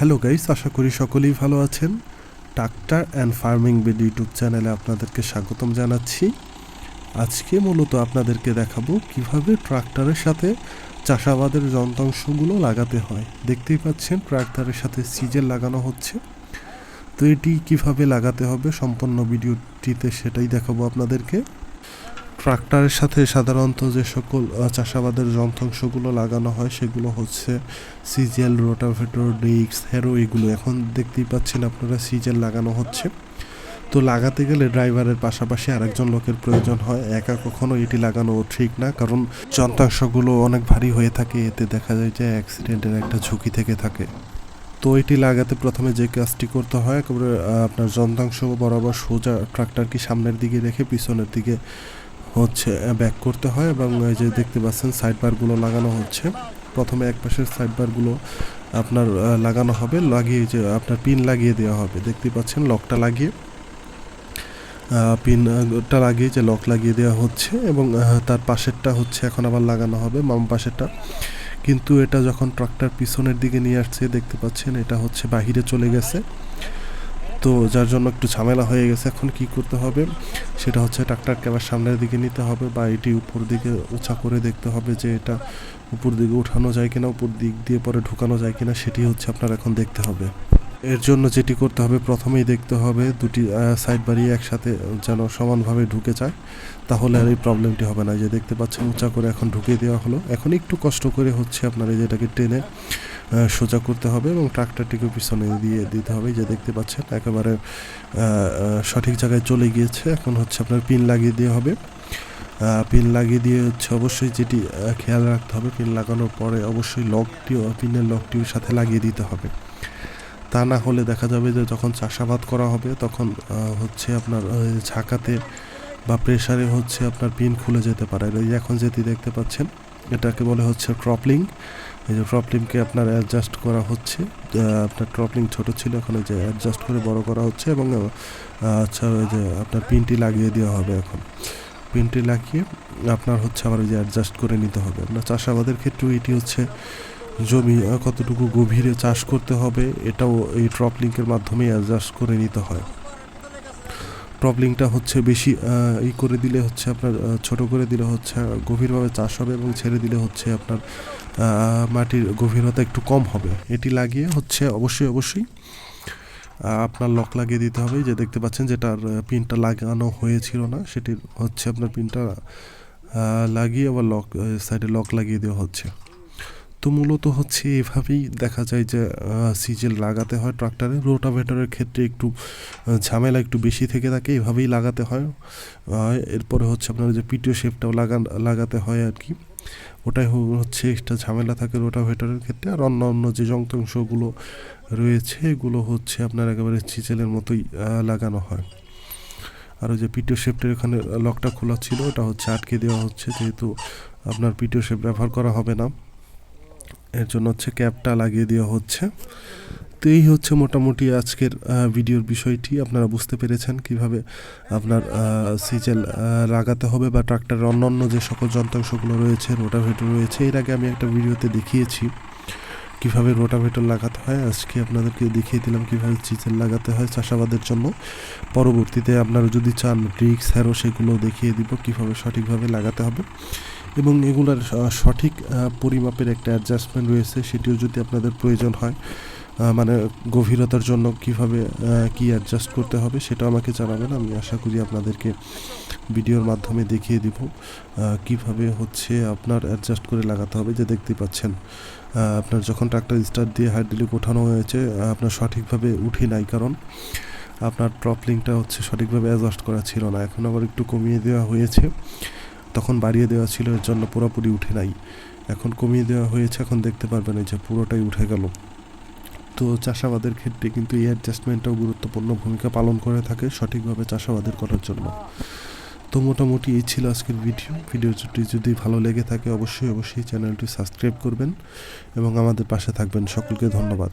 Hello guys আশা করি সকলেই ভালো আছেন। ট্রাক্টর অ্যান্ড ফার্মিং বিড ইউটিউব চ্যানেলে আপনাদেরকে স্বাগতম জানাচ্ছি। আজকে মূলত আপনাদেরকে দেখাবো কীভাবে ট্রাক্টরের সাথে চাষাবাদের যন্ত্রাংশগুলো লাগাতে হয়। দেখতেই পাচ্ছেন ট্রাক্টরের সাথে সিজেল লাগানো হচ্ছে। তো এটি কীভাবে লাগাতে হবে সম্পূর্ণ ভিডিওটিতে সেটাই দেখাবো আপনাদেরকে। ট্রাক্টরের সাথে সাধারণত যে সকল চাষাবাদের যন্ত্রাংশগুলো লাগানো হয়, সেগুলো হচ্ছে সিজেল, রোটাভেটর ডিক্স হেরো এগুলো। এখন দেখতেই পাচ্ছেন আপনারা সিজেল লাগানো হচ্ছে। তো লাগাতে গেলে ড্রাইভারের পাশাপাশি আরেকজন লোকের প্রয়োজন হয়। একা কখনো এটি লাগানো ঠিক না, কারণ যন্ত্রাংশগুলো অনেক ভারী হয়ে থাকে। এতে দেখা যায় যে অ্যাক্সিডেন্টের একটা ঝুঁকি থেকে থাকে। তো এটি লাগাতে প্রথমে যে কাজটি করতে হয়, একেবারে আপনার যন্ত্রাংশ বরাবর সোজা ট্রাক্টরকে সামনের দিকে রেখে পিছনের দিকে হচ্ছে ব্যাক করতে হয় এবং যে দেখতে পাচ্ছেন সাইড বারগুলো লাগানো হচ্ছে। প্রথমে এক পাশের সাইড বারগুলো আপনার লাগানো হবে, লাগিয়ে যে আপনার পিন লাগিয়ে দেওয়া হবে। দেখতে পাচ্ছেন লকটা লাগিয়ে পিনটা লাগিয়ে যে লক লাগিয়ে দেওয়া হচ্ছে এবং তার পাশেরটা হচ্ছে এখন আবার লাগানো হবে, বাম পাশেরটা। কিন্তু এটা যখন ট্রাক্টর পিছনের দিকে নিয়ে আসছে, দেখতে পাচ্ছেন এটা হচ্ছে বাহিরে চলে গেছে। তো যার জন্য একটু ঝামেলা হয়ে গেছে, এখন কি করতে হবে? সেটা হচ্ছে ট্রাক্টরকে আবার সামনের দিকে নিতে হবে বা এটি উপর দিকে উঁচা করে দেখতে হবে যে এটা উপর দিকে উঠানো যায় কিনা, উপর দিক দিয়ে পরে ঢুকানো যায় কিনা, সেটি হচ্ছে আপনার এখন দেখতে হবে। এর জন্য যেটি করতে হবে, প্রথমেই দেখতে হবে দুটি সাইড বাড়িয়ে একসাথে যেন সমানভাবে ঢুকে যায়, তাহলে আর এই প্রবলেমটি হবে না। যে দেখতে পাচ্ছেন, উঁচা করে এখন ঢুকিয়ে দেওয়া হলো। এখন একটু কষ্ট করে হচ্ছে আপনার এই যেটাকে টেনে সোজা করতে হবে এবং ট্রাক্টরটিকে পিছনে দিয়ে দিতে হবে। যে দেখতে পাচ্ছেন, একেবারে সঠিক জায়গায় চলে গিয়েছে। এখন হচ্ছে আপনার পিন লাগিয়ে দিয়ে হবে। পিন লাগিয়ে দিয়ে হচ্ছে অবশ্যই যেটি খেয়াল রাখতে হবে, পিন লাগানোর পরে অবশ্যই লকটিও, পিনের লকটিও সাথে লাগিয়ে দিতে হবে। তা না হলে দেখা যাবে যে যখন চাষাবাদ করা হবে, তখন হচ্ছে আপনার ঝাঁকাতে বা প্রেশারে হচ্ছে আপনার পিন খুলে যেতে পারে। এখন যেটি দেখতে পাচ্ছেন এটাকে বলে হচ্ছে ক্রপলিং এই যে ক্রপলিংকে আপনার অ্যাডজাস্ট করা হচ্ছে। আপনার ক্রপলিং ছোট ছিল, এখন যে অ্যাডজাস্ট করে বড় করা হচ্ছে এবং আচ্ছা ওই যে আপনার পিনটি লাগিয়ে দেওয়া হবে এখন। পিনটি লাগিয়ে আপনার হচ্ছে আবার ওই যে অ্যাডজাস্ট করে নিতে হবে। আপনার চাষাবাদের ক্ষেত্রেও এটি হচ্ছে জমি কতটুকু গভীরে চাষ করতে হবে, এটাও এই ড্রপ লিঙ্কের মাধ্যমে অ্যাডজাস্ট করে নিতে হয়। ড্রপ হচ্ছে বেশি ই করে দিলে হচ্ছে আপনার ছোট করে দিলে হচ্ছে গভীরভাবে চাষ হবে এবং ছেড়ে দিলে হচ্ছে আপনার মাটির গভীরতা একটু কম হবে। এটি লাগিয়ে হচ্ছে অবশ্যই অবশ্যই আপনার লক লাগিয়ে দিতে হবে। যে দেখতে পাচ্ছেন যেটার পিনটা লাগানো হয়েছিল না, সেটির হচ্ছে আপনার পিনটা লাগিয়ে আবার লক সাইডে লক লাগিয়ে দেওয়া হচ্ছে। তো মূলত হচ্ছে এভাবেই দেখা যায় যে সিজেল লাগাতে হয় ট্রাক্টরে। রোটাভেটরের ক্ষেত্রে একটু ঝামেলা একটু বেশি থেকে থাকে, এভাবেই লাগাতে হয়। এরপরে হচ্ছে আপনার যে পিটিও শেপটাও লাগান, লাগাতে হয় আর কি। ওটাই হচ্ছে একটা ঝামেলা থাকে রোটাভেটরের ক্ষেত্রে। আর অন্য অন্য যে যন্ত্রাংশগুলো রয়েছে, এগুলো হচ্ছে আপনার একেবারে চিচেলের মতোই লাগানো হয়। আর ওই যে পিটিও শেপটের এখানে লকটা খোলা ছিল, ওটা হচ্ছে আটকে দেওয়া হচ্ছে, যেহেতু আপনার পিটিও শেপ ব্যবহার করা হবে না। এর জন্য হচ্ছে ক্যাপটা লাগিয়ে দেওয়া হচ্ছে। তো এই হচ্ছে মোটামুটি আজকের ভিডিওর বিষয়টি। আপনারা বুঝতে পেরেছেন কীভাবে আপনার সিজেল লাগাতে হবে বা ট্রাক্টরের অন্যান্য যে সকল যন্ত্রাংশগুলো রয়েছে, রোটাভেটর রয়েছে, এর আগে আমি একটা ভিডিওতে দেখিয়েছি কীভাবে রোটাভেটর লাগাতে হয়। আজকে আপনাদেরকে দেখিয়ে দিলাম কীভাবে চিজেল লাগাতে হয় চাষাবাদের জন্য। পরবর্তীতে আপনারা যদি চান, ব্রিক্স, হ্যারো, সেগুলো দেখিয়ে দিব কীভাবে সঠিকভাবে লাগাতে হবে। এবং এগুলার সঠিক পরিমাপের একটা অ্যাডজাস্টমেন্ট রয়েছে, সেটিও যদি আপনাদের প্রয়োজন হয় মানে গভীরতার জন্য কীভাবে কি অ্যাডজাস্ট করতে হবে সেটা আমাকে জানাবেন, আমি আশা করি আপনাদেরকে ভিডিওর মাধ্যমে দেখিয়ে দিব কীভাবে হচ্ছে আপনার অ্যাডজাস্ট করে লাগাতে হবে, যে দেখতে পাচ্ছেন আপনার যখন ট্রাক্টর স্টার্ট দিয়ে হাইড্রোলিক ওঠানো হয়েছে আপনার সঠিকভাবে উঠে নাই কারণ, আপনার প্রপলিংটা হচ্ছে সঠিকভাবে অ্যাডজাস্ট করা ছিল না, এখন আবার একটু কমিয়ে দেওয়া হয়েছে। তখন বাড়িয়ে দেওয়া ছিল, এর জন্য পুরোপুরি উঠে নাই। এখন কমিয়ে দেওয়া হয়েছে, এখন দেখতে পারবেন এই যে পুরোটাই উঠে গেল। তো চাষাবাদের ক্ষেত্রে কিন্তু এই অ্যাডজাস্টমেন্টটাও গুরুত্বপূর্ণ ভূমিকা পালন করে থাকে সঠিকভাবে চাষাবাদের করার জন্য। তো মোটামুটি এই ছিল আজকের ভিডিও। ভিডিওটি যদি ভালো লেগে থাকে, অবশ্যই অবশ্যই চ্যানেলটি সাবস্ক্রাইব করবেন এবং আমাদের পাশে থাকবেন। সকলকে ধন্যবাদ।